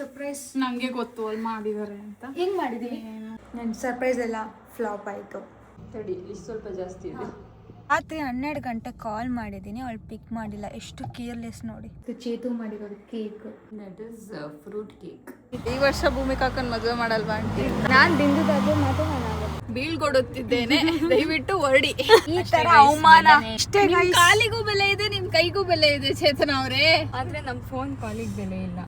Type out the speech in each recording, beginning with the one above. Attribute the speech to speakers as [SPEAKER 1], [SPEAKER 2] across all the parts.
[SPEAKER 1] Surprise
[SPEAKER 2] ನಂಗೆ ಗೊತ್ತು ಅಲ್ಲಿ ಮಾಡಿದ್ದಾರೆ ಅಂತ.
[SPEAKER 1] ಹೆಂಗ್ ಮಾಡಿದೀವಿ ನನ್ನ ಸರ್ಪ್ರೈಸ್ ಎಲ್ಲ ಫ್ಲಾಪ್ ಆಯಿತು.
[SPEAKER 3] ತಡಿ ಇಷ್ಟು ಸ್ವಲ್ಪ ಜಾಸ್ತಿ ಇದೆ.
[SPEAKER 1] ರಾತ್ರಿ ಹನ್ನೆರಡು ಗಂಟೆ ಕಾಲ್ ಮಾಡಿದ್ದೀನಿ ಅವಳು ಪಿಕ್ ಮಾಡಿಲ್ಲ. ಎಷ್ಟು ಕೇರ್ಲೆಸ್ ನೋಡಿ. ಚೇತು ಮಾಡಿರೋದು cake
[SPEAKER 3] that is fruit cake
[SPEAKER 2] ಈ ವರ್ಷ ಭೂಮಿಕಾಕನ್ ಮದುವೆ ಮಾಡಲ್ವಾ ಆಂಟಿ?
[SPEAKER 1] ನಾನು ಬಿಂದುದಾದ್ರೆ ಮಾತ್ರ ನಾನು
[SPEAKER 2] ಬೀಳ್ಕೊಡುತ್ತಿದ್ದೇನೆ ದಯವಿಟ್ಟು ಹೊರಡಿ.
[SPEAKER 1] ಈ ತರ ಅವಮಾನ. ಇಷ್ಟೇ
[SPEAKER 2] ನಿಮ್. ಕಾಲಿಗೂ ಬೆಲೆ ಇದೆ ನಿಮ್ ಕೈಗೂ ಬೆಲೆ ಇದೆ ಚೇತನ ಅವರೇ.
[SPEAKER 3] ಆದ್ರೆ ನಮ್ಮ ಫೋನ್ ಕಾಲಿಗೆ ಬೆಲೆ ಇಲ್ಲ.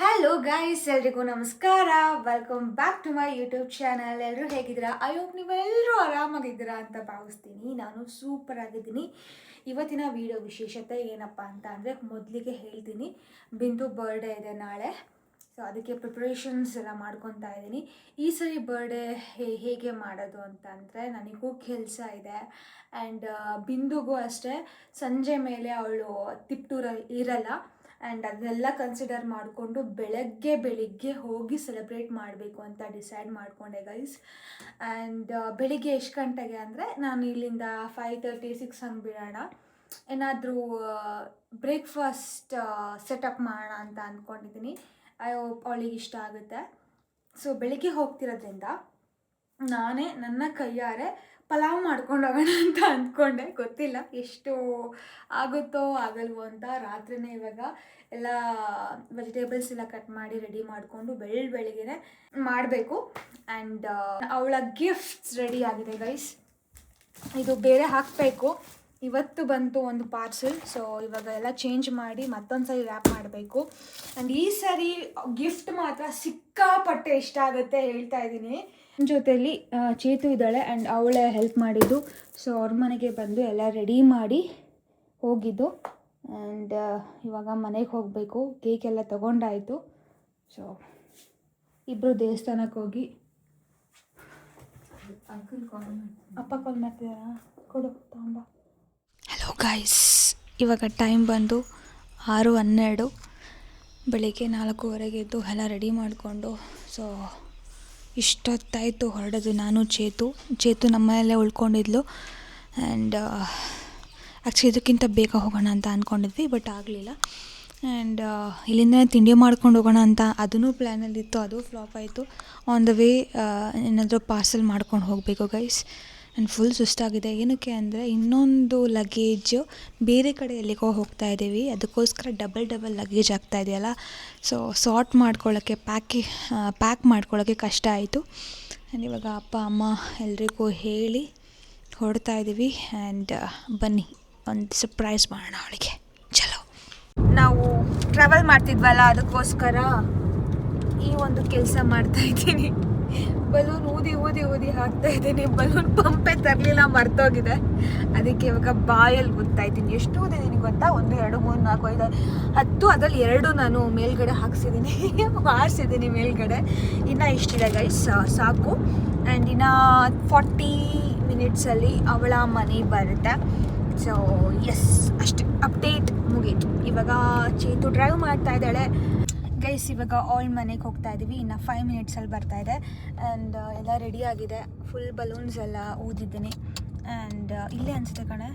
[SPEAKER 1] ಹಲೋ ಗೈಸ್ ಎಲ್ರಿಗೂ ನಮಸ್ಕಾರ. Welcome back to my YouTube channel ಎಲ್ಲರೂ ಹೇಗಿದ್ದೀರಾ? ಐ ಹೋಪ್ ನೀವೆಲ್ಲರೂ ಆರಾಮಾಗಿದ್ದೀರಾ ಅಂತ ಭಾವಿಸ್ತೀನಿ. ನಾನು ಸೂಪರ್ ಆಗಿದ್ದೀನಿ. ಇವತ್ತಿನ ವಿಡಿಯೋ ವಿಶೇಷತೆ ಏನಪ್ಪ ಅಂತ ಅಂದರೆ ಮೊದಲಿಗೆ ಹೇಳ್ತೀನಿ. ಬಿಂದು ಬರ್ಡೇ ಇದೆ ನಾಳೆ. ಸೊ ಅದಕ್ಕೆ ಪ್ರಿಪ್ರೇಷನ್ಸ್ ಎಲ್ಲ ಮಾಡ್ಕೊತಾ ಇದ್ದೀನಿ. ಈ ಸರಿ ಬರ್ಡೇ ಹೇಗೆ ಮಾಡೋದು ಅಂತ ಅಂದರೆ ನನಗೂ ಕೆಲಸ ಇದೆ. ಆ್ಯಂಡ್ ಬಿಂದುಗೂ ಅಷ್ಟೇ ಸಂಜೆ ಮೇಲೆ ಅವಳು ತಿಪ್ಟೂರ ಇರಲ್ಲ. ಆ್ಯಂಡ್ ಅದನ್ನೆಲ್ಲ ಕನ್ಸಿಡರ್ ಮಾಡಿಕೊಂಡು ಬೆಳಗ್ಗೆ, ಬೆಳಿಗ್ಗೆ ಹೋಗಿ ಸೆಲೆಬ್ರೇಟ್ ಮಾಡಬೇಕು ಅಂತ ಡಿಸೈಡ್ ಮಾಡಿಕೊಂಡೆ ಗೈಸ್ ಆ್ಯಂಡ್ ಬೆಳಿಗ್ಗೆ ಎಷ್ಟು ಗಂಟೆಗೆ ಅಂದರೆ ನಾನು ಇಲ್ಲಿಂದ ಫೈವ್ ತರ್ಟಿ ಸಿಕ್ಸ್ ಹಂಗೆ ಬಿಡೋಣ. ಏನಾದರೂ ಬ್ರೇಕ್ಫಾಸ್ಟ್ ಸೆಟಪ್ ಮಾಡೋಣ ಅಂತ ಅಂದ್ಕೊಂಡಿದ್ದೀನಿ ಐ ಹೋಪ್ ಅವಳಿಗೆ ಇಷ್ಟ ಆಗುತ್ತೆ. ಸೊ ಬೆಳಿಗ್ಗೆ ಹೋಗ್ತಿರೋದ್ರಿಂದ ನಾನೇ ನನ್ನ ಕೈಯಾರೆ ಪಲಾವ್ ಮಾಡ್ಕೊಂಡು ಹೋಗೋಣ ಅಂತ ಅಂದ್ಕೊಂಡೆ. ಗೊತ್ತಿಲ್ಲ ಎಷ್ಟು ಆಗುತ್ತೋ ಆಗಲ್ವೋ ಅಂತ. ರಾತ್ರಿನೇ ಇವಾಗ ಎಲ್ಲ ವೆಜಿಟೇಬಲ್ಸ್ ಎಲ್ಲ ಕಟ್ ಮಾಡಿ ರೆಡಿ ಮಾಡಿಕೊಂಡು ಬೆಳ್, ಬೆಳಿಗ್ಗೆನೆ ಮಾಡಬೇಕು. ಆ್ಯಂಡ್ ಅವಳ ಗಿಫ್ಟ್ಸ್ ರೆಡಿ ಆಗಿದೆ ಗೈಸ್ ಇದು ಬೇರೆ ಹಾಕಬೇಕು. ಇವತ್ತು ಬಂತು ಒಂದು ಪಾರ್ಸೆಲ್ ಸೊ ಇವಾಗ ಎಲ್ಲ ಚೇಂಜ್ ಮಾಡಿ ಮತ್ತೊಂದು ಸರಿ ರ್ಯಾಪ್ ಮಾಡಬೇಕು. ಆ್ಯಂಡ್ ಈ ಸರಿ ಗಿಫ್ಟ್ ಮಾತ್ರ ಸಿಕ್ಕಾಪಟ್ಟೆ ಇಷ್ಟ ಆಗುತ್ತೆ ಹೇಳ್ತಾ ಇದ್ದೀನಿ. ಜೊತೆಯಲ್ಲಿ ಚೇತು ಇದ್ದಾಳೆ ಆ್ಯಂಡ್ ಅವಳೇ ಹೆಲ್ಪ್ ಮಾಡಿದ್ದು. ಸೊ ಅವ್ರ ಮನೆಗೆ ಬಂದು ಎಲ್ಲ ರೆಡಿ ಮಾಡಿ ಹೋಗಿದ್ದು. ಆ್ಯಂಡ್ ಇವಾಗ ಮನೆಗೆ ಹೋಗಬೇಕು. ಕೇಕ್ ಎಲ್ಲ ತೊಗೊಂಡಾಯಿತು. ಸೊ ಇಬ್ಬರು ದೇವಸ್ಥಾನಕ್ಕೆ ಹೋಗಿ.
[SPEAKER 3] ಅಂಕಲ್ ಕಾಲ್
[SPEAKER 1] ಅಪ್ಪ ಕಾಲ್ ಮಾಡ್ತಿದ್ದಾರಾ ಕೊಡು ತಗೊಂಬ. ಹಲೋ ಗಾಯ್ಸ್ ಇವಾಗ ಟೈಮ್ ಬಂದು ಆರು ಹನ್ನೆರಡು. ಬೆಳಿಗ್ಗೆ ನಾಲ್ಕೂವರೆಗೆ ಇದ್ದು ಎಲ್ಲ ರೆಡಿ ಮಾಡಿಕೊಂಡು ಸೊ ಇಷ್ಟೊತ್ತಾಯಿತು ಹೊರಡೋದು. ನಾನು ಚೇತು. ಚೇತು ನಮ್ಮ ಮನೆಯಲ್ಲೇ ಉಳ್ಕೊಂಡಿದ್ಲು. ಆ್ಯಂಡ್ ಆ್ಯಕ್ಚುಲಿ ಇದಕ್ಕಿಂತ ಬೇಗ ಹೋಗೋಣ ಅಂತ ಅಂದ್ಕೊಂಡಿದ್ವಿ ಬಟ್ ಆಗಲಿಲ್ಲ. ಆ್ಯಂಡ್ ಇಲ್ಲಿಂದ ತಿಂಡಿ ಮಾಡ್ಕೊಂಡು ಹೋಗೋಣ ಅಂತ ಅದೂ ಪ್ಲ್ಯಾನಲ್ಲಿತ್ತು ಅದು ಫ್ಲಾಪ್ ಆಯಿತು. ಆನ್ ದ ವೇ ಏನಾದರೂ ಪಾರ್ಸಲ್ ಮಾಡ್ಕೊಂಡು ಹೋಗಬೇಕು ಗೈಸ್ ಆ್ಯಂಡ್ ಫುಲ್ ಸುಸ್ತಾಗಿದೆ. ಏನಕ್ಕೆ ಅಂದರೆ ಇನ್ನೊಂದು ಲಗೇಜ್ ಬೇರೆ ಕಡೆ ಎಲ್ಲಿಗೋ ಹೋಗ್ತಾ ಇದ್ದೀವಿ. ಅದಕ್ಕೋಸ್ಕರ ಡಬಲ್ ಡಬಲ್ ಲಗೇಜ್ ಆಗ್ತಾ ಇದೆಯಲ್ಲ ಸೊ ಸಾರ್ಟ್ ಮಾಡ್ಕೊಳ್ಳೋಕ್ಕೆ ಪ್ಯಾಕಿ ಪ್ಯಾಕ್ ಮಾಡ್ಕೊಳ್ಳೋಕ್ಕೆ ಕಷ್ಟ ಆಯಿತು. ಆ್ಯಂಡ್ ಇವಾಗ ಅಪ್ಪ, ಅಮ್ಮ ಎಲ್ರಿಗೂ ಹೇಳಿ ಹೊಡ್ತಾ ಇದ್ದೀವಿ. ಆ್ಯಂಡ್ ಬನ್ನಿ, ಒಂದು ಸರ್ಪ್ರೈಸ್ ಮಾಡೋಣ ಅವಳಿಗೆ. ಚಲೋ. ನಾವು ಟ್ರಾವೆಲ್ ಮಾಡ್ತಿದ್ವಲ್ಲ, ಅದಕ್ಕೋಸ್ಕರ ಈ ಒಂದು ಕೆಲಸ ಮಾಡ್ತಾ ಇದ್ದೀನಿ. ಬಲೂನ್ ಊದಿ ಊದಿ ಊದಿ ಹಾಕ್ತಾ ಇದ್ದೀನಿ. ಬಲೂನ್ ಪಂಪೇ ತರಲಿಲ್ಲ, ಮರ್ತೋಗಿದೆ. ಅದಕ್ಕೆ ಇವಾಗ ಬಾಯಲ್ಲಿ ಗೊತ್ತಾ ಇದ್ದೀನಿ. ಎಷ್ಟು ಊದಿದ್ದೀನಿ ಗೊತ್ತಾ? ಒಂದು, ಎರಡು, ಮೂರು, ನಾಲ್ಕು, ಐದು, ಹತ್ತು, ಅದರಲ್ಲಿ ಎರಡು ನಾನು ಮೇಲ್ಗಡೆ ಹಾಕ್ಸಿದ್ದೀನಿ. ಹಾರಿಸಿದ್ದೀನಿ ಮೇಲ್ಗಡೆ. ಇನ್ನು ಇಷ್ಟಿದೆ ಗೈಸ್ ಸಾಕು. ಆ್ಯಂಡ್ ಇನ್ನು ಫಾರ್ಟಿ ಮಿನಿಟ್ಸಲ್ಲಿ ಅವಳ ಮನೆ ಬರುತ್ತೆ. ಸೊ ಎಸ್ ಅಷ್ಟೇ ಅಪ್ಡೇಟ್ ಮುಗೀತು. ಇವಾಗ ಚೇತು ಡ್ರೈವ್ ಮಾಡ್ತಾ ಇದ್ದಾಳೆ. ಗೈಸ್ ಇವಾಗ ಆಲ್ ಮನೆಗೆ ಹೋಗ್ತಾ ಇದ್ದೀವಿ ಇನ್ನು ಫೈವ್ ಮಿನಿಟ್ಸಲ್ಲಿ ಬರ್ತಾ ಇದೆ. ಆ್ಯಂಡ್ ಎಲ್ಲ ರೆಡಿ ಆಗಿದೆ. ಫುಲ್ ಬಲೂನ್ಸ್ ಎಲ್ಲ ಊದಿದ್ದೀನಿ. ಆ್ಯಂಡ್ ಇಲ್ಲೇ ಅನಿಸುತ್ತೆ ಕಣೆ?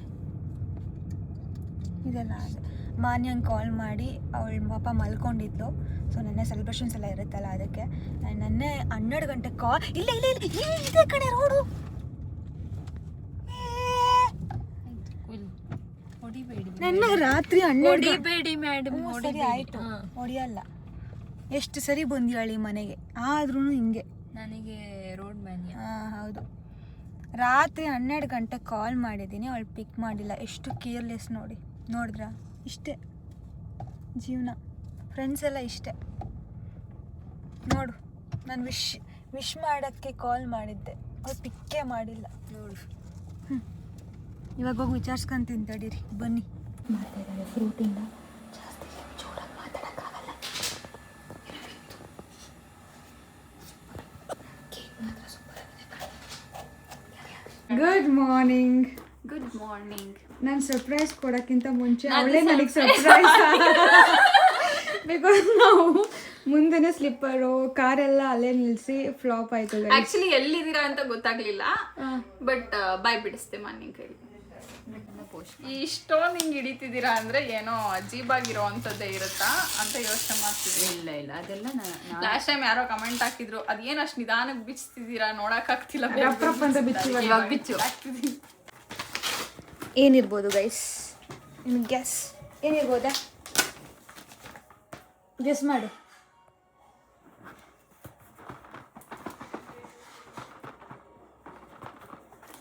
[SPEAKER 1] ಇದೆಲ್ಲ ಮಾನ್ಯ ಮಾನ್ಯಂಗೆ ಕಾಲ್ ಮಾಡಿ ಅವಳ ಪಾಪ ಮಲ್ಕೊಂಡಿದ್ಲು. ಸೊ ನೆನ್ನೆ ಸೆಲೆಬ್ರೇಷನ್ಸ್ ಎಲ್ಲ ಇರುತ್ತಲ್ಲ ಅದಕ್ಕೆ. ಆ್ಯಂಡ್ ನೆನ್ನೆ ಹನ್ನೆರಡು ಗಂಟೆ ಕಾಲ್ ಇಲ್ಲ ಇಲ್ಲ ಇಲ್ಲ. ಇದೆ ಕಣೆ ರೋಡು ನೆನ್ನೆ ರಾತ್ರಿ ಹನ್ನೆರಡು
[SPEAKER 3] ಬೇಡಿ ಮೇಡಮ್
[SPEAKER 1] ಆಯಿತು. ಹೊಡಿಯಲ್ಲ. ಎಷ್ಟು ಸರಿ ಬಂದಿಯಾಳಿ ಮನೆಗೆ? ಆದ್ರೂ ಹಿಂಗೆ.
[SPEAKER 3] ನನಗೆ ರೋಡ್ ಮ್ಯಾನ್ಯ
[SPEAKER 1] ಹಾಂ ಹೌದು. ರಾತ್ರಿ ಹನ್ನೆರಡು ಗಂಟೆ ಕಾಲ್ ಮಾಡಿದ್ದೀನಿ. ಅವಳು ಪಿಕ್ ಮಾಡಿಲ್ಲ. ಎಷ್ಟು ಕೇರ್ಲೆಸ್ ನೋಡಿ. ನೋಡಿದ್ರಾ? ಇಷ್ಟೇ. ಜೀವನ. ಫ್ರೆಂಡ್ಸ್ ಎಲ್ಲ ಇಷ್ಟೇ. ನೋಡು. ನಾನು ವಿಶ್ ವಿಶ್ ಮಾಡೋಕ್ಕೆ ಕಾಲ್ ಮಾಡಿದ್ದೆ. ಅವ್ಳು ಪಿಕ್ಕೇ ಮಾಡಿಲ್ಲ.
[SPEAKER 3] ನೋಡು.
[SPEAKER 1] ಇವಾಗ ಹೋಗಿ ವಿಚಾರಿಸ್ಕೊಂತೀನಿ ತಡೀರಿ. ಬನ್ನಿ. ಮಾತಾಡಿದ್ರೆ ಫ್ರೂಟಿಂದ ಗುಡ್ ಮಾರ್ನಿಂಗ್
[SPEAKER 2] ಗುಡ್ ಮಾರ್ನಿಂಗ್
[SPEAKER 1] ನಾನು ಸರ್ಪ್ರೈಸ್ ಕೊಡೋಕ್ಕಿಂತ ಮುಂಚೆ ಅವಳೇ ನನಗೆ ಸರ್ಪ್ರೈಸ್ ಬಿಕಾಸ್ ನಾವು ಮುಂದೆನೆ ಸ್ಲಿಪ್ಪರು ಕಾರೆಲ್ಲ ಅಲ್ಲೇ ನಿಲ್ಸಿ ಫ್ಲಾಪ್ ಆಯ್ತು ಆ್ಯಕ್ಚುಲಿ
[SPEAKER 2] ಆಕ್ಚುಲಿ ಎಲ್ಲಿದ್ದೀರಾ ಅಂತ ಗೊತ್ತಾಗ್ಲಿಲ್ಲ. ಬಟ್ ಬಾಯ್ ಬಿಡಿಸ್ತೆ ಮಾರ್ನಿಂಗ್ ಹೇಳಿ ಇಷ್ಟೊಂದು ನಿಂಗ್ ಹಿಡಿತಿದ್ದೀರಾ ಅಂದ್ರೆ ಏನೋ ಅಜೀಬಾಗಿರೋ ಅಂಥದ್ದೇ ಇರುತ್ತಾ ಅಂತ ಯೋಚನೆ ಮಾಡ್ತಿದ್ದೆ
[SPEAKER 3] ಇಲ್ಲ ಇಲ್ಲ ಅದೆಲ್ಲ
[SPEAKER 2] ಲಾಸ್ಟ್ ಟೈಮ್ ಯಾರೋ ಕಮೆಂಟ್ ಹಾಕಿದ್ರು ಅದೇನು ಅಷ್ಟು ನಿಧಾನಕ್ಕೆ ಬಿಚ್ತಿದ್ದೀರಾ? ನೋಡಕ್
[SPEAKER 1] ಬಿಚ್ಚು. ಏನಿರ್ಬೋದು ಗೈಸ್ ನಿಮ್ಗೆ ಗ್ಯಾಸ್ ಏನಿರ್ಬೋದಾ? ಗೆಸ್ ಮಾಡು.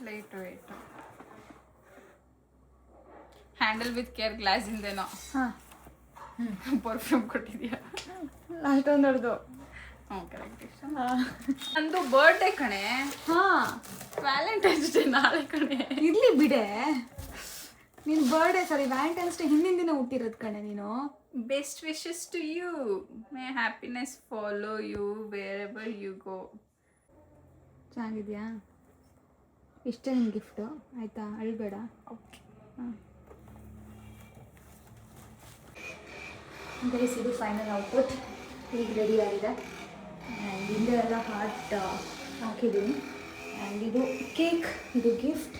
[SPEAKER 2] Light weight handle with care glass ಇಂದೇನೋ.
[SPEAKER 1] ಹಾಂ.
[SPEAKER 2] ಪರ್ಫ್ಯೂಮ್ ಕೊಟ್ಟಿದ್ಯಾ?
[SPEAKER 1] ಅಷ್ಟೊಂದೊಡ್ದು
[SPEAKER 2] ಹ್ಞೂ ಕರೆಕ್ಟ್ ನಂದು ಬರ್ಡೇ ಕಣೆ.
[SPEAKER 1] ಹಾಂ.
[SPEAKER 2] ವ್ಯಾಲೆಂಟೈನ್ಸ್ ಡೇ ನಾಳೆ ಕಣೆ.
[SPEAKER 1] ಇರ್ಲಿ ಬಿಡೆ. ನಿನ್ ಬರ್ಡೇ ಸಾರಿ ವ್ಯಾಲೆಂಟೈನ್ಸ್ ಡೇ ಹಿಂದಿನ ದಿನ ಹುಟ್ಟಿರೋದು ಕಣೆ ನೀನು.
[SPEAKER 2] Best wishes to you may happiness follow you wherever you go
[SPEAKER 1] ಚೆನ್ನಾಗಿದ್ಯಾ? ಇಷ್ಟೇ ನಿನ್ ಗಿಫ್ಟು ಆಯ್ತಾ? ಅಳ್ಬೇಡ.
[SPEAKER 2] ಓಕೆ
[SPEAKER 1] ಗೈಸ್ ಇದು ಫೈನಲ್ ಔಟ್ಪುಟ್ ಈಗ ರೆಡಿ ಆಗಿದೆ. ಆ್ಯಂಡ್ ಹಿಂದೆ ಎಲ್ಲ ಹಾರ್ಟ್ ಹಾಕಿದ್ದೀನಿ. ಆ್ಯಂಡ್ ಇದು ಕೇಕ್ ಇದು ಗಿಫ್ಟ್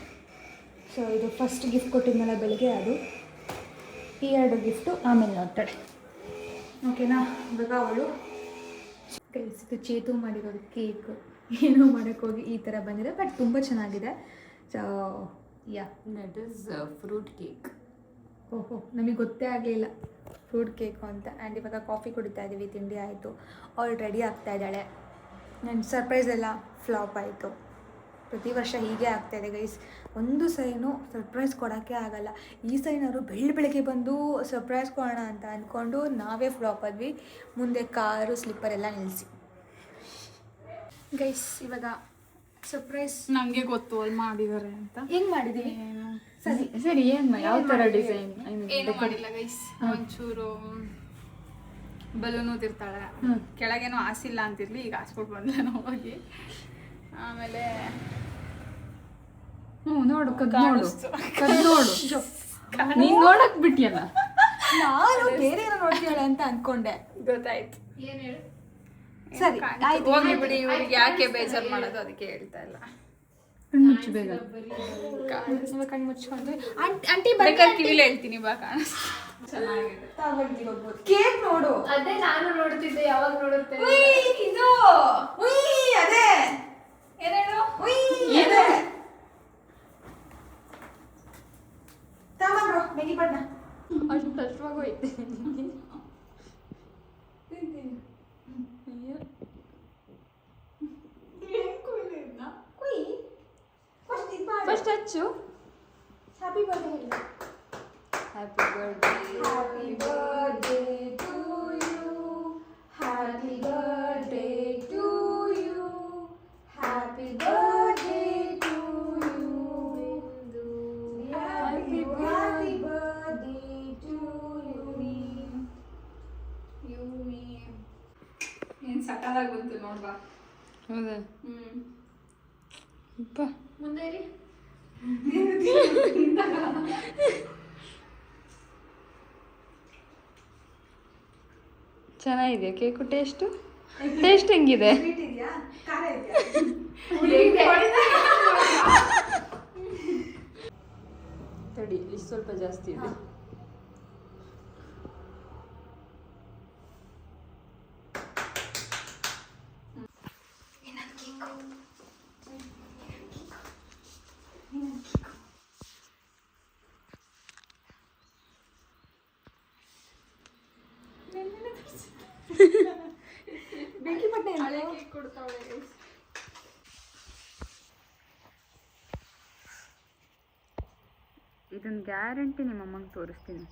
[SPEAKER 1] ಸೊ ಇದು ಫಸ್ಟ್ ಗಿಫ್ಟ್ ಕೊಟ್ಟಿದ್ಮೇಲೆ ಬೆಳಗ್ಗೆ ಅದು. ಈ ಎರಡು ಗಿಫ್ಟು ಆಮೇಲೆ ನೋಡ್ತಾಳೆ ಓಕೆನಾ ಇವಾಗ ಅವಳು. ಗೈಸ್ ಇದು ಚೇತು ಮಾಡಿರೋದು ಕೇಕ್ ಏನೋ ಮಾಡೋಕ್ಕೋಗಿ ಈ ಥರ ಬಂದಿದೆ ಬಟ್ ತುಂಬ ಚೆನ್ನಾಗಿದೆ. So yeah
[SPEAKER 3] that is fruit cake
[SPEAKER 1] ಓಹೋ, ನಮಗೆ ಗೊತ್ತೇ ಆಗಲಿಲ್ಲ. ಫ್ರೂಟ್ ಕೇಕು ಅಂತ. ಆ್ಯಂಡ್ ಇವಾಗ ಕಾಫಿ ಕುಡಿತಾ ಇದ್ದೀವಿ ತಿಂಡಿ ಆಯಿತು. ಅವಳು ರೆಡಿ ಆಗ್ತಾ ಇದ್ದಾಳೆ. ನನ್ನ ಸರ್ಪ್ರೈಸ್ ಎಲ್ಲ ಫ್ಲಾಪ್ ಆಯಿತು. ಪ್ರತಿ ವರ್ಷ ಹೀಗೆ ಆಗ್ತಾಯಿದೆ ಗೈಸ್. ಒಂದು ಸೈನು ಸರ್ಪ್ರೈಸ್ ಕೊಡೋಕ್ಕೆ ಆಗಲ್ಲ. ಈ ಸೈನವರು ಬೆಳ್ಳಿ ಬೆಳಗ್ಗೆ ಬಂದು ಸರ್ಪ್ರೈಸ್ ಕೊಡೋಣ ಅಂತ ಅಂದ್ಕೊಂಡು ನಾವೇ ಫ್ಲಾಪ್ ಆದ್ವಿ. ಮುಂದೆ ಕಾರು, ಸ್ಲಿಪ್ಪರ್ ಎಲ್ಲ ನಿಲ್ಲಿಸಿ. ಗೈಸ್, ಇವಾಗ ಸರ್ಪ್ರೈಸ್
[SPEAKER 2] ನಂಗೆ ಗೊತ್ತು ಅಲ್ಲಿ ಮಾಡಿದ್ದಾರೆ ಅಂತ.
[SPEAKER 1] ಹೆಂಗ್ ಮಾಡಿದೀವಿ ಸರಿ.
[SPEAKER 3] ಸರಿ ಏನ್ ಯಾವ ತರ ಡಿಸೈನ್
[SPEAKER 2] ಏನು ಮಾಡಿಲ್ಲ ಗೈಸ್ ಒಂಚೂರು ಬಲೂನ್ ಓದಿರ್ತಾಳೆ ಕೆಳಗೇನೋ ಆಸಿಲ್ಲ ಅಂತಿರ್ಲಿ ಈಗ ಹಾಸ್ಬಿಟ್ಟು ನಾವು ಹೋಗಿ. ಆಮೇಲೆ
[SPEAKER 3] ಹ್ಞೂ ನೋಡು ಕದ್ ನೋಡು.
[SPEAKER 2] ಕಾಣಿಸ್ತು.
[SPEAKER 3] ಕದ್ ನೋಡು. ನೀನ್ ನೋಡಕ್ ಬಿಟ್ಟಿಯಲ್ಲ
[SPEAKER 1] ನಾನು ಬೇರೆ ಏನೋ ನೋಡ್ತೀಯಾಳೆ ಅಂತ ಅನ್ಕೊಂಡೆ.
[SPEAKER 2] ಗೊತ್ತಾಯ್ತು.
[SPEAKER 1] ಸರಿ ಆಯ್ತು
[SPEAKER 2] ಹೋಗ್ಲಿ ಬಿಡಿ ಇವ್ರಿಗೆ ಯಾಕೆ ಬೇಜಾರು ಮಾಡೋದು ಅದಕ್ಕೆ ಹೇಳ್ತಾ ಇಲ್ಲ.
[SPEAKER 3] ಬೇಗ
[SPEAKER 1] ಆಂಟಿ ಆಂಟಿ
[SPEAKER 2] ಬೇಕಾದ್ರೆ ಕಿವಿಲಿ ಹೇಳ್ತೀನಿ ಬಾ ಕಾಣಿಸ್ತು ಚೆನ್ನಾಗಿದೆ.
[SPEAKER 1] ಕೇಕ್ ನೋಡು.
[SPEAKER 3] ಅದೇ ನಾನು ನೋಡ್ತಿದ್ದೆ ಯಾವಾಗ ನೋಡುತ್ತೆ
[SPEAKER 1] ಇದು.
[SPEAKER 3] ಚೆನ್ನಾಗಿದೆ ಕೇಕು ಟೇಸ್ಟು ಟೇಸ್ಟ್ ಹೆಂಗಿದೆ? ತಡಿ ಇಲ್ಲಿ ಸ್ವಲ್ಪ ಜಾಸ್ತಿ ಇದೆ
[SPEAKER 1] ಬೆಂಕಿ ಪಟ್ಟೆ ಇಲ್ಲ?
[SPEAKER 2] ಹಳೆ ಕೇಕ್ ಕೊಡ್ತಾವಳೆ guys.
[SPEAKER 3] ಇದನ್ನ ಗ್ಯಾರಂಟಿ ನಿಮ್ಮ ಅಮ್ಮಂಗೆ ತೋರಿಸ್ತೀನಿ.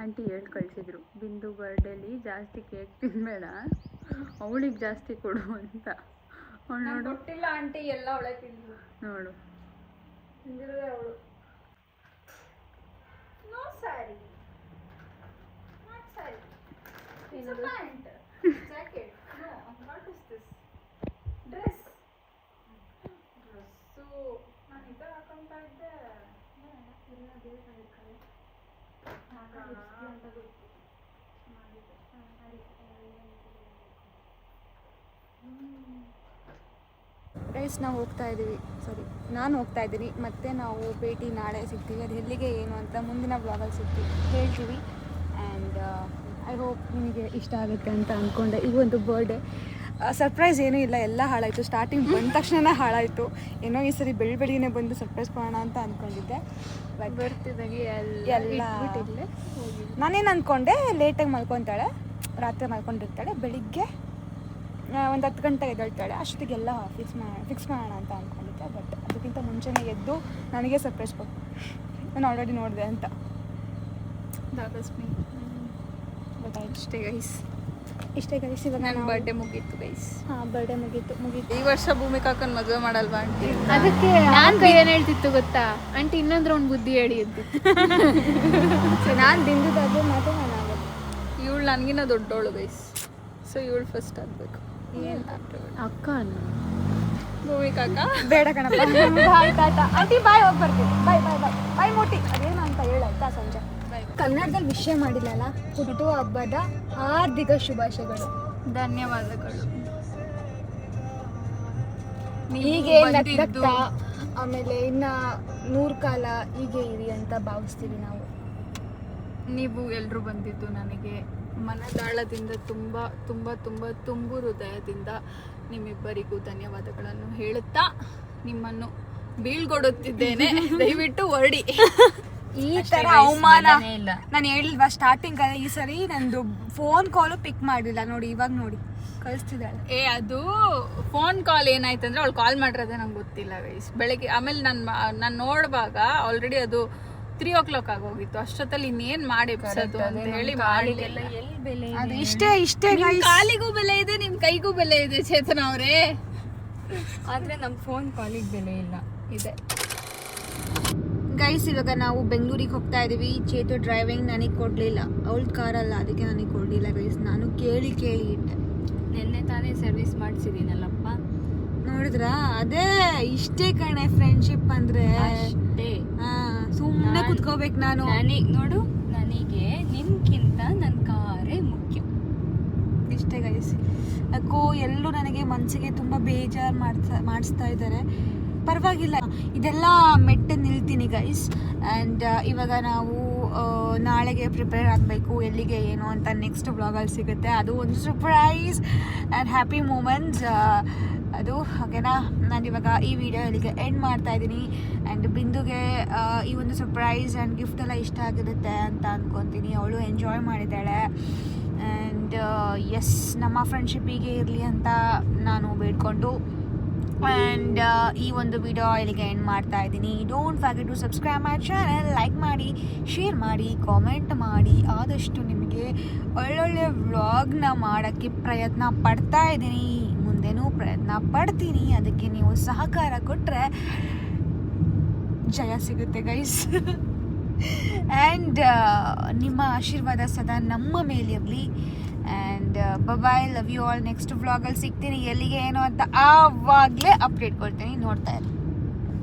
[SPEAKER 3] ಆಂಟಿ ಹೇಳಿ ಕಳಿಸಿದ್ರು ಬಿಂದು ಬರ್ಡೇಲಿ ಜಾಸ್ತಿ ಕೇಕ್ ತಿನ್ಬೇಡ ಅವಳಿಗೆ ಜಾಸ್ತಿ ಕೊಡು ಅಂತ. ನೋಡು.
[SPEAKER 2] ಕೊಟ್ಟಿಲ್ಲ ಆಂಟಿ ಎಲ್ಲ ಅವಳೆ ತಿಂದ್ರು
[SPEAKER 3] ನೋಡು.
[SPEAKER 2] ಅವಳು. No sari not sari it's a pant jacket no what is this dress dress ನಾನು ಈ ಥರ ಹಾಕೊಂತ ಇದ್ದೆ ಇಲ್ಲ ಬೇರೆ ಕಡೆ
[SPEAKER 1] ಗೈಸ್ ನಾವು ಹೋಗ್ತಾ ಇದ್ದೀವಿ. ಸಾರಿ ನಾನು ಹೋಗ್ತಾ ಇದ್ದೀನಿ ಮತ್ತೆ ನಾವು ಭೇಟಿ ನಾಳೆ ಸಿಗ್ತೀವಿ. ಅದು ಎಲ್ಲಿಗೆ, ಏನು ಅಂತ ಮುಂದಿನ ಬ್ಲಾಗಲ್ಲಿ ಸಿಗ್ತೀವಿ. ಹೇಳ್ತೀವಿ. ಆ್ಯಂಡ್ ಐ ಹೋಪ್ ನಿಮಗೆ ಇಷ್ಟ ಆಗುತ್ತೆ ಅಂತ ಅಂದ್ಕೊಂಡೆ ಒಂದು ಬರ್ಡೇ ಸರ್ಪ್ರೈಸ್ ಏನೂ ಇಲ್ಲ ಎಲ್ಲ ಹಾಳಾಯಿತು. ಸ್ಟಾರ್ಟಿಂಗ್ ಬಂದ ತಕ್ಷಣ ಹಾಳಾಯಿತು. ಏನೋ ಈ ಸರಿ ಬೆಳಿ ಬೆಳಿಗ್ಗೆ ಬಂದು ಸರ್ಪ್ರೈಸ್ ಮಾಡೋಣ ಅಂತ ಅಂದ್ಕೊಂಡಿದ್ದೆ ಬಟ್
[SPEAKER 3] ಬರ್ತಿದ್ದಾಗೆ ಎಲ್ಲ
[SPEAKER 1] ನಾನೇನು ಅಂದ್ಕೊಂಡೆ ಲೇಟಾಗಿ ಮಲ್ಕೊತಾಳೆ ರಾತ್ರಿ ಮಲ್ಕೊಂಡಿರ್ತಾಳೆ ಬೆಳಿಗ್ಗೆ ಒಂದು ಹತ್ತು ಗಂಟೆ ಎದ್ದೇಳ್ತಾಳೆ. ಅಷ್ಟೊತ್ತಿಗೆಲ್ಲ ಫಿಕ್ಸ್ ಮಾ ಫಿಕ್ಸ್ ಮಾಡೋಣ ಅಂತ ಅಂದ್ಕೊಂಡಿದ್ದೆ ಬಟ್ ಅದಕ್ಕಿಂತ ಮುಂಚೆನೇ ಎದ್ದು ನನಗೆ ಸರ್ಪ್ರೈಸ್ ಕೊಟ್ಟು ನಾನು ಆಲ್ರೆಡಿ ನೋಡಿದೆ ಅಂತ.
[SPEAKER 2] ದಾದಸ್ಮಿ
[SPEAKER 1] ಬಟ್ ಆಯ್ತು
[SPEAKER 2] ಅಷ್ಟೇ ಗೈಸ್
[SPEAKER 1] ಇಷ್ಟೇ ಗೈಸ್ ಇವಾಗ
[SPEAKER 2] ನನ್ನ
[SPEAKER 1] ನಾನು
[SPEAKER 2] ಬರ್ಡೇ ಮುಗೀತು ಗೈಸ್
[SPEAKER 1] ಹಾಂ ಬರ್ಡೇ ಮುಗೀತು ಮುಗೀತು.
[SPEAKER 2] ಈ ವರ್ಷ ಭೂಮಿಕಾಕನ್ ಮದುವೆ ಮಾಡಲ್ವಾ ಆಂಟಿ?
[SPEAKER 1] ಅದಕ್ಕೆ
[SPEAKER 3] ನಾನು ಏನ್ ಹೇಳ್ತಿತ್ತು ಗೊತ್ತಾ? ಆಂಟಿ ಇನ್ನೊಂದ್ರ ಒಂದು ಬುದ್ಧಿ ಹೇಳಿ ಅಂತ.
[SPEAKER 1] ನಾನು ದಿಂದದಾದ್ರೆ ಮಾತ್ರ ನಾನು ಆಗೋದು
[SPEAKER 2] ಇವಳು ನನಗಿನ್ನ ದೊಡ್ಡವಳು ಗೈಸ್ ಸೊ ಇವಳು ಫಸ್ಟ್ ಆಗಬೇಕು. ಏನು
[SPEAKER 3] ಅಕ್ಕ ಅನ್ನು
[SPEAKER 2] ಭೂಮಿಕಾಕ
[SPEAKER 1] ಬೇಡ ಕಣಪ್ಪ. ಬಾಯ್ ಟಾಟಾ ಆಂಟಿ ಬಾಯ್ ಹೋಗಿ ಬರ್ತೀನಿ. ಬಾಯ್ ಬಾಯ್ ಬಾಯ್ ಬಾಯ್ ಮೋಟಿ. ಅದೇನು ಅಂತ ಹೇಳಾಯ್ತಾ ಸಂಜೆ? ಕನ್ನಡದಲ್ಲಿ ವಿಷಯ ಮಾಡಿಲ್ಲಲ್ಲ? ಹುಟ್ಟು ಹಬ್ಬದ ಹಾರ್ದಿಕ ಶುಭಾಶಯಗಳು.
[SPEAKER 2] ಧನ್ಯವಾದಗಳು.
[SPEAKER 1] ಹೀಗೆ ಆಮೇಲೆ ಇನ್ನ ನೂರು ಕಾಲ ಹೀಗೆ ಇರಿ ಅಂತ ಭಾವಿಸ್ತೀವಿ ನಾವು.
[SPEAKER 2] ನೀವು ಎಲ್ಲರೂ ಬಂದಿದ್ದು ನನಗೆ ಮನದಾಳದಿಂದ ತುಂಬ ತುಂಬ ತುಂಬ ತುಂಬು ಹೃದಯದಿಂದ ನಿಮ್ಮಿಬ್ಬರಿಗೂ ಧನ್ಯವಾದಗಳನ್ನು ಹೇಳುತ್ತಾ ನಿಮ್ಮನ್ನು ಬೀಳ್ಕೊಡುತ್ತಿದ್ದೇನೆ ದಯವಿಟ್ಟು ಹೊರಡಿ.
[SPEAKER 1] ಈ ತರ ಅವಮಾನ ನಾನು ಹೇಳಿಲ್ವಾ ಸ್ಟಾರ್ಟಿಂಗ್ ಈ ಸರಿ ನಂದು ಫೋನ್ ಕಾಲು ಪಿಕ್ ಮಾಡಿಲ್ಲ ನೋಡಿ ಇವಾಗ ನೋಡಿ. ಕಳಿಸ್ತಿದ್ದಾಳೆ.
[SPEAKER 2] ಏ ಅದು ಫೋನ್ ಕಾಲ್ ಏನಾಯ್ತು ಅಂದ್ರೆ ಅವಳು ಕಾಲ್ ಮಾಡಿರೋದೇ ನಂಗೆ ಗೊತ್ತಿಲ್ಲ ಗೈಸ್ ಬೆಳಗ್ಗೆ ಆಮೇಲೆ ನಾನು ನಾನು ನೋಡುವಾಗ ಆಲ್ರೆಡಿ ಅದು ತ್ರೀ ಓ ಕ್ಲಾಕ್ ಆಗೋಗಿತ್ತು ಅಷ್ಟೊತ್ತಲ್ಲಿ ಇನ್ನೇನು ಮಾಡಿ ಎಬ್ಸೋದು ಅಂತ ಹೇಳಿ ಮಾಡಿಲ್ಲ.
[SPEAKER 3] ಎಲ್ಲಿ ಬೆಲೆ
[SPEAKER 1] ಇದೆ? ಇಷ್ಟೇ ಇಷ್ಟೇ
[SPEAKER 2] ಕಾಲಿಗೂ ಬೆಲೆ ಇದೆ ನಿಮ್ ಕೈಗೂ ಬೆಲೆ ಇದೆ ಚೇತನ ಅವರೇ.
[SPEAKER 3] ಆದ್ರೆ ನಮ್ಮ ಫೋನ್ ಕಾಲಿಗೆ ಬೆಲೆ ಇಲ್ಲ.
[SPEAKER 2] ಇದೆ.
[SPEAKER 1] ಗೈಸ್ ಇವಾಗ ನಾವು ಬೆಂಗಳೂರಿಗೆ ಹೋಗ್ತಾ ಇದೀವಿ. ಚೇತು ಡ್ರೈವಿಂಗ್ ನನಗೆ ಕೊಡಲಿಲ್ಲ. ಅವಳ ಕಾರಲ್ಲ ಅದಕ್ಕೆ ನನಗೆ ಕೊಡಲಿಲ್ಲ ಗೈಸ್ ನಾನು ಕೇಳಿ ಕೇಳಿ ಇಟ್ಟೆ.
[SPEAKER 3] ನಿನ್ನೆ ತಾನೇ ಸರ್ವಿಸ್ ಮಾಡಿಸಿದೀನಲ್ಲಪ್ಪ.
[SPEAKER 1] ನೋಡಿದ್ರಾ? ಅದೇ ಇಷ್ಟೇ ಕಣೆ ಫ್ರೆಂಡ್ಶಿಪ್ ಅಂದ್ರೆ.
[SPEAKER 3] ಅಷ್ಟೇ.
[SPEAKER 1] ಹಾ ಸುಮ್ಮನೆ ಕುತ್ಕೋಬೇಕು ನಾನು.
[SPEAKER 3] ನನಗೆ ನೋಡು ನನಗೆ ನಿನ್ಕಿಂತ ನನ್ನ ಕಾರೇ ಮುಖ್ಯ.
[SPEAKER 1] ಇಷ್ಟೇ ಗೈಸ್ ಯಾಕೋ ಎಲ್ಲರೂ ನನಗೆ ಮನಸ್ಸಿಗೆ ತುಂಬ ಬೇಜಾರು ಮಾಡ್ತಾ ಮಾಡಿಸ್ತಾ ಇದ್ದಾರೆ. ಪರವಾಗಿಲ್ಲ. ಇದೆಲ್ಲ ಮೆಟ್ಟ ನಿಲ್ತೀನಿ ಗೈಸ್ ಆ್ಯಂಡ್ ಇವಾಗ ನಾವು ನಾಳೆಗೆ ಪ್ರಿಪೇರ್ ಆಗಬೇಕು, ಎಲ್ಲಿಗೆ ಏನು ಅಂತ ನೆಕ್ಸ್ಟ್ ಬ್ಲಾಗಲ್ಲಿ ಸಿಗುತ್ತೆ. ಅದು ಒಂದು ಸರ್ಪ್ರೈಸ್ ಆ್ಯಂಡ್ ಹ್ಯಾಪಿ ಮೂಮೆಂಟ್ಸ್ ಅದು ಓಕೆನಾ ಇವಾಗ ಈ ವಿಡಿಯೋ ಇಲ್ಲಿಗೆ ಎಂಡ್ ಮಾಡ್ತಾ ಇದ್ದೀನಿ. ಆ್ಯಂಡ್ ಬಿಂದುಗೆ ಈ ಒಂದು ಸರ್ಪ್ರೈಸ್ ಆ್ಯಂಡ್ ಗಿಫ್ಟ್ ಎಲ್ಲ ಇಷ್ಟ ಆಗಿರುತ್ತೆ ಅಂತ ಅಂದ್ಕೊತೀನಿ ಅವಳು ಎಂಜಾಯ್ ಮಾಡಿದ್ದಾಳೆ. ಆ್ಯಂಡ್ ಎಸ್ ನಮ್ಮ ಫ್ರೆಂಡ್ಶಿಪ್ ಹೀಗೆ ಇರಲಿ ಅಂತ ನಾನು ಬೇಡ್ಕೊಂಡು ಆ್ಯಂಡ್ ಈ ಒಂದು ವಿಡಿಯೋ ಇಲ್ಲಿಗೆ ಎಂಡ್ ಮಾಡ್ತಾ ಇದ್ದೀನಿ. Don't forget to subscribe my channel like ಮಾಡಿ ಶೇರ್ ಮಾಡಿ ಕಾಮೆಂಟ್ ಮಾಡಿ. ಆದಷ್ಟು ನಿಮಗೆ ಒಳ್ಳೊಳ್ಳೆ ವ್ಲಾಗ್ನ ಮಾಡೋಕ್ಕೆ ಪ್ರಯತ್ನ ಪಡ್ತಾ ಇದ್ದೀನಿ. ಮುಂದೆನೂ ಪ್ರಯತ್ನ ಪಡ್ತೀನಿ. ಅದಕ್ಕೆ ನೀವು ಸಹಕಾರ ಕೊಟ್ಟರೆ ಜಯ ಸಿಗುತ್ತೆ ಗೈಸ್ ಆ್ಯಂಡ್ ನಿಮ್ಮ ಆಶೀರ್ವಾದ ಸದಾ ನಮ್ಮ ಮೇಲಿರಲಿ. And bye bye love you all next ವ್ಲಾಗಲ್ಲಿ ಸಿಗ್ತೀನಿ. ಎಲ್ಲಿಗೆ, ಏನು ಅಂತ ಆವಾಗಲೇ ಅಪ್ಡೇಟ್ ಕೊಡ್ತೀನಿ. ನೋಡ್ತಾ ಇರಿ.